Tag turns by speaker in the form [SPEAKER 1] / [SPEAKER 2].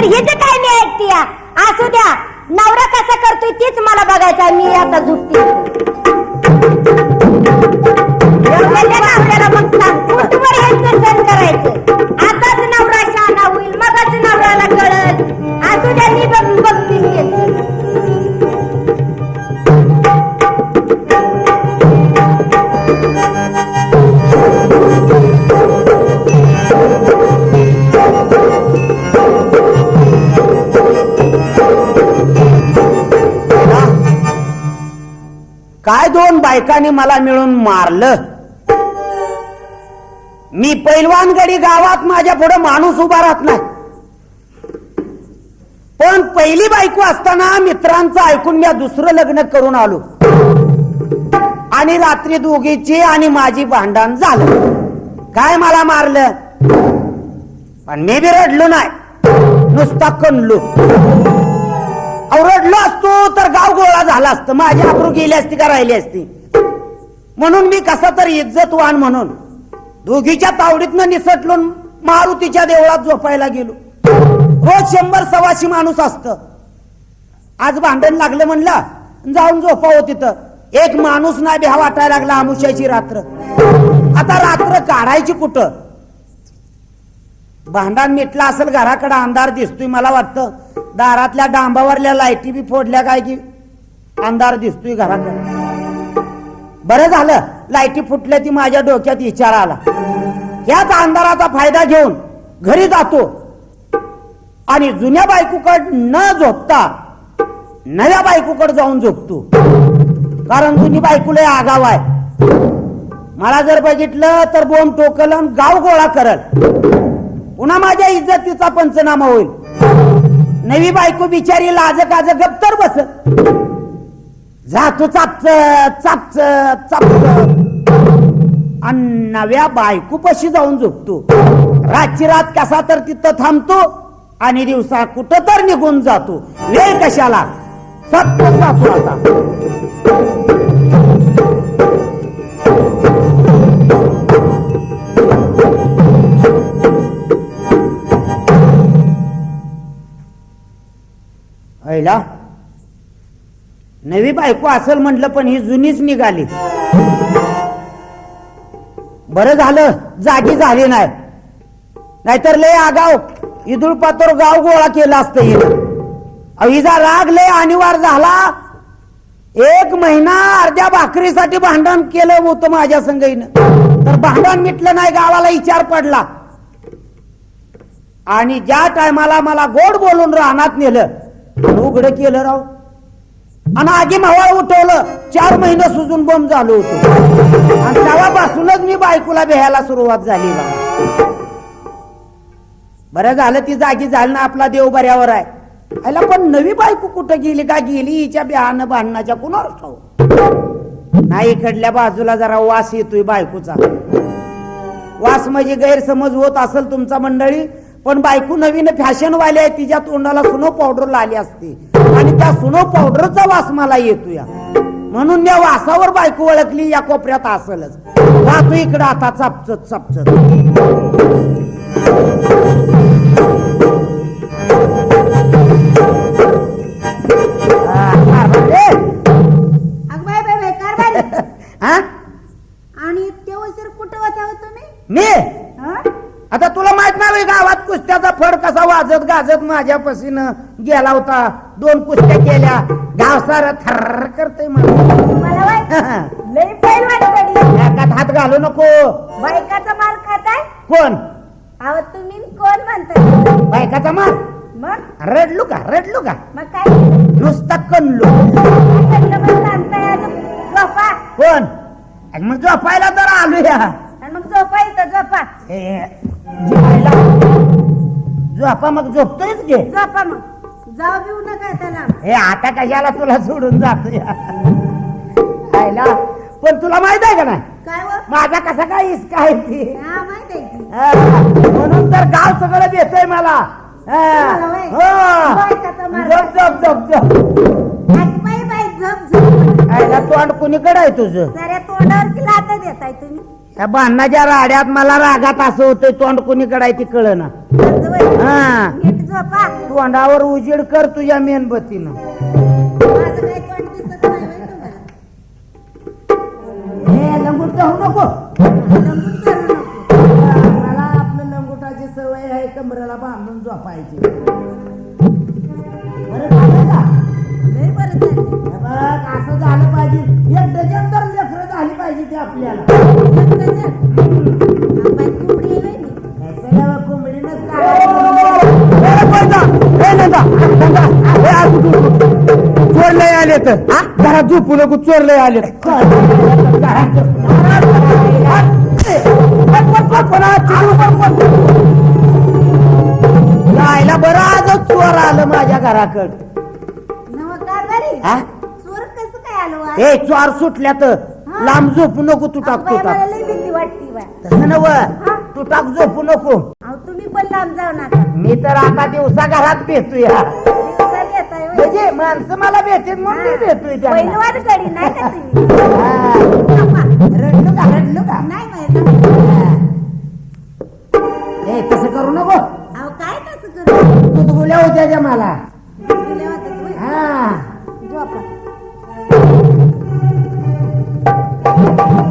[SPEAKER 1] तर हिच काय मी ऐकते असू द्या. नवरा कसा करतोय तीच मला बघायचं मी आता झुकते. आपल्याला मग सांग. कुठवर करायचं?
[SPEAKER 2] बायकाने मला मिळून मारलं. मी पैलवानगडी गावात माझ्या पुढे माणूस उभा राहत नाही. पण पहिली बायको असताना मित्रांचं ऐकून मी दुसरं लग्न करून आलो. आणि रात्री दोघीची आणि माझी भांडण झालं. काय मला मारलं? पण मी बी रडलो नाही. नुसता कणलो. रडलो असतो तर गाव गोळा झाला असतं. माझी अप्रू गेली असती का राहिली असती? म्हणून मी कसा तर इज्जतवान म्हणून दोघीच्या तावडीतनं निसटलून मारुतीच्या देवळात झोपायला गेलो. रोज शंभर सव्वाशे माणूस असत. आज भांडण लागलं म्हणलं जाऊन झोपावं तिथं. एक माणूस नाही भ्या वाटायला लागला आमुष्याची रात्र. आता रात्र काढायची कुठं? भांडण मिटला असेल घराकडे अंधार दिसतोय मला वाटतं. दारातल्या डांबावरल्या लाईटी बी फोडल्या काय की अंधार दिसतोय घराकडे. बरं झालं. लाईटी फुटल्या ती माझ्या डोक्यात विचार आला. याच अंधाराचा फायदा घेऊन घरी जातो. आणि जुन्या बायकोकड न झोपता नव्या बायकोकड जाऊन झोपतो. कारण जुनी बायकोला आगाव आहे. मला जर बघितलं तर बोंब टोकल गाव गोळा करल. पुन्हा माझ्या इज्जतीचा पंचनामा होईल. नवी बायको बिचारी लाज काज गप्तर बस जातो चापच चापच चापच. आणि नव्या बायकूपशी जाऊन झोपतो. रातची रात कसा तर तिथं थांबतो आणि दिवसा कुठं तर निघून जातो. वेळ कशाला? सत्य जातो आता. ऐला नवी बायको असल म्हटलं पण ही जुनीच निघाली. बरं झालं जागी झाली नाही. नाहीतर लय आगाव इदुळ पातोर गाव गोळा केला असतं हिनं. हिचा राग लय अनिवार झाला. एक महिना अर्ध्या भाकरीसाठी भांडण केलं होतं माझ्या संगईनं तर भांडण मिटलं नाही गावाला विचार पडला. आणि ज्या टायमाला मला गोड बोलून राहण्यात नेलं उघडं केलं राव. आणि आगी मावळ उठवलं चार महिने सुजून बंब झालो होतो. आणि तेव्हापासूनच मी बायकोला भेहायला सुरुवात झाली बघा बरं झालं ती जागी झाली ना आपला देव बऱ्यावर आहे. आयला पण नवी बायको कुठं गेली का? गेली हिच्या बिहान भांडणाच्या कुणावर ठाऊ नाही इकडल्या बाजूला जरा वास येतोय बायकोचा. वास म्हणजे गैरसमज होत असेल तुमचा मंडळी पण बायको नवीन फॅशन वाली आहे तिच्या तोंडाला सुनो पावडर लाली असते. आणि त्या सुनो पावडरचा वास मला येतो या म्हणून या वासावर बायको ओळखली या कोपऱ्यात असलच. जातो इकडं आता चापचत चापचत?
[SPEAKER 1] आणि तेव्हा कुठं होता हो तुम्ही?
[SPEAKER 2] मी?
[SPEAKER 1] हं?
[SPEAKER 2] आता तुला माहीत नाही गावात कुस्त्याचा फड कसा वाजत गाजत माझ्या पसीनं गेला होता. दोन कुस्त्या केल्या. गाव सार थर करते
[SPEAKER 1] मला. वाट लई
[SPEAKER 2] हात. घालू नको.
[SPEAKER 1] बायकाचा मार खाताय?
[SPEAKER 2] कोण?
[SPEAKER 1] अहो तुम्ही कोण म्हणताय?
[SPEAKER 2] बायकाचा मार
[SPEAKER 1] मग?
[SPEAKER 2] रडलू का? रडलू का?
[SPEAKER 1] मग काय केलं?
[SPEAKER 2] नुसता कणलो.
[SPEAKER 1] काय करलं मग सांगताय अजून? झोपा.
[SPEAKER 2] कोण? आणि मग झोपायला तर आलो या
[SPEAKER 1] आणि मग झोपा इथं झोपा.
[SPEAKER 2] हे, झोपायला झोपा मग झोपतोयच घे
[SPEAKER 1] झोपा मग. जाऊ बिऊ नका त्याला.
[SPEAKER 2] हे आता कशाला तुला सोडून जातो या आयला पण तुला माहीत आहे का नाही?
[SPEAKER 1] काय व?
[SPEAKER 2] माझा कसा काय इस्का आहे ती?
[SPEAKER 1] हा माहीत आहे की.
[SPEAKER 2] हा, म्हणून तर गाव सगळं देतोय मला. हा,
[SPEAKER 1] होय?
[SPEAKER 2] हो.
[SPEAKER 1] बायकाचा.
[SPEAKER 2] झोप झोप झोप झोप.
[SPEAKER 1] अगं बाई बाई झोप झोप.
[SPEAKER 2] आयला तोंड कुणीकडे आहे तुझं?
[SPEAKER 1] साऱ्या तोंडावर की लाथा देताय तुम्ही.
[SPEAKER 2] या भांडणाच्या राड्यात मला रागात असं होतंय तोंड कुणीकडे आहे ती कळ ना
[SPEAKER 1] असं होय?
[SPEAKER 2] हा.
[SPEAKER 1] नीट झोपा.
[SPEAKER 2] तोंडावर उजेड कर तुझ्या मेणबत्तीनं.
[SPEAKER 1] माझं काही तोंड दिसत नाही होय तुम्हाला.
[SPEAKER 2] हे लंगूट नको.
[SPEAKER 1] लंबून करू नको.
[SPEAKER 2] मला आपलं लंगुटाची सवय आहे कमरेला बांधून झोपायची. बरं झालं का?
[SPEAKER 1] लय बरं झालं.
[SPEAKER 2] हे बघ असं झालं पाहिजे. एक डझन तर लेकरं झाली पाहिजे ते आपल्याला. हे आले तर घरात झोपू नको आले बरं आजच चोर आलं माझ्या घराकड हा?
[SPEAKER 1] चोर कसं काय आलो आज?
[SPEAKER 2] ए चोर सुटल्या तर लांब झोपू नको तू टाक तू
[SPEAKER 1] मला
[SPEAKER 2] टाक.
[SPEAKER 1] लई भीती वाटती बाई.
[SPEAKER 2] तसं नव तू टाक झोपू नको.
[SPEAKER 1] अहो तुम्ही पण लांब जाऊ नका.
[SPEAKER 2] मी तर आता दिवसा घरात
[SPEAKER 1] दिवसा येताय होय.
[SPEAKER 2] म्हणजे माणसं मला भेटेल म्हणून मी भेटतोय त्यांना.
[SPEAKER 1] पहिलवान गडी नाही का तुम्ही?
[SPEAKER 2] हा.
[SPEAKER 1] बाप्पा,
[SPEAKER 2] रडलो का रडलो का?
[SPEAKER 1] नाही माहीत
[SPEAKER 2] ए तसं करू नको.
[SPEAKER 1] अहो काय कसं करू?
[SPEAKER 2] तू बोल्या होत्या त्या मला.
[SPEAKER 1] तुम्ही?
[SPEAKER 2] हा.
[SPEAKER 1] झोपा. Thank you.